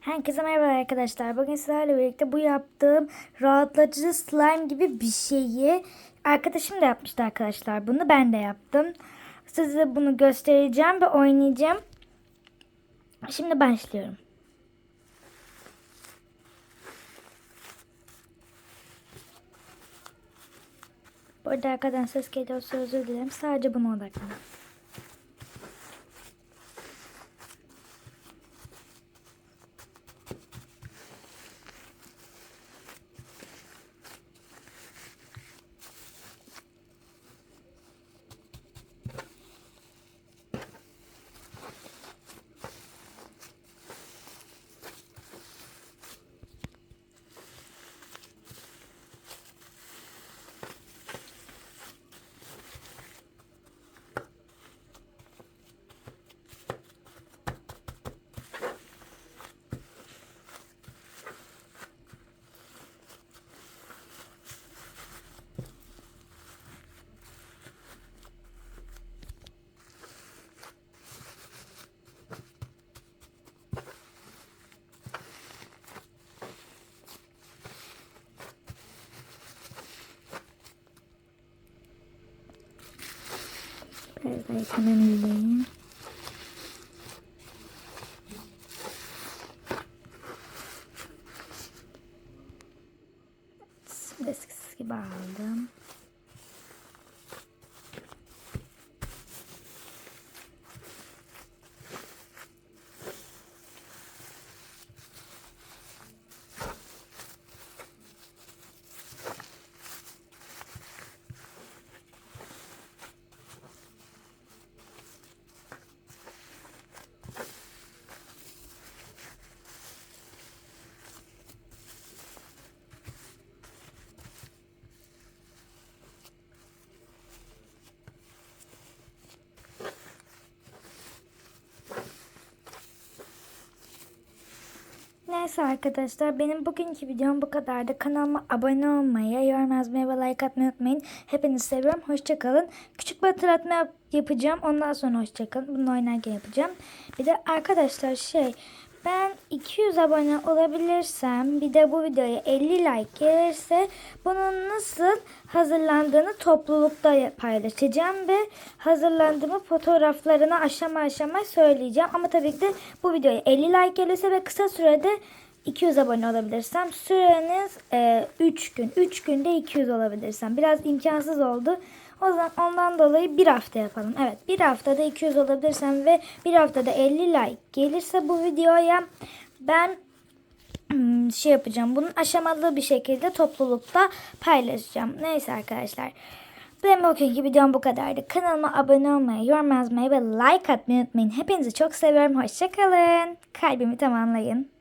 Herkese merhaba arkadaşlar. Bugün sizlerle birlikte bu yaptığım rahatlatıcı slime gibi bir şeyi arkadaşım da yapmıştı arkadaşlar. Bunu ben de yaptım. Size bunu göstereceğim ve oynayacağım. Şimdi başlıyorum. Bu arada arkadan ses geliyorsa özür dilerim. Sadece buna odaklanın. Aí vai comendo bem. Desce esquibada. Neyse arkadaşlar benim bugünkü videom bu kadardı. Kanalıma abone olmayı, yorum yazmayı ve like atmayı unutmayın. Hepinizi seviyorum. Hoşçakalın. Küçük bir hatırlatma yap- yapacağım. Ondan sonra hoşçakalın. Bunu oynarken yapacağım. Bir de arkadaşlar şey ben 200 abone olabilirsem bir de bu videoya 50 like gelirse bunun nasıl hazırlandığını toplulukta paylaşacağım ve hazırlandığımı fotoğraflarını aşama aşama söyleyeceğim. Ama tabii ki de bu videoya 50 like gelirse ve kısa sürede 200 abone olabilirsem süreniz 3 gün. 3 günde 200 olabilirsem. Biraz imkansız oldu. O zaman ondan dolayı bir hafta yapalım. Evet bir haftada 200 olabilirsem ve bir haftada 50 like gelirse bu videoya ben hmm, şey yapacağım. Bunun aşamalı bir şekilde toplulukta paylaşacağım. Neyse arkadaşlar. Benim bugünkü videom bu kadardı. Kanalıma abone olmayı, yorum yazmayı ve like atmayı unutmayın. Hepinizi çok seviyorum. Hoşçakalın. Kalbimi tamamlayın.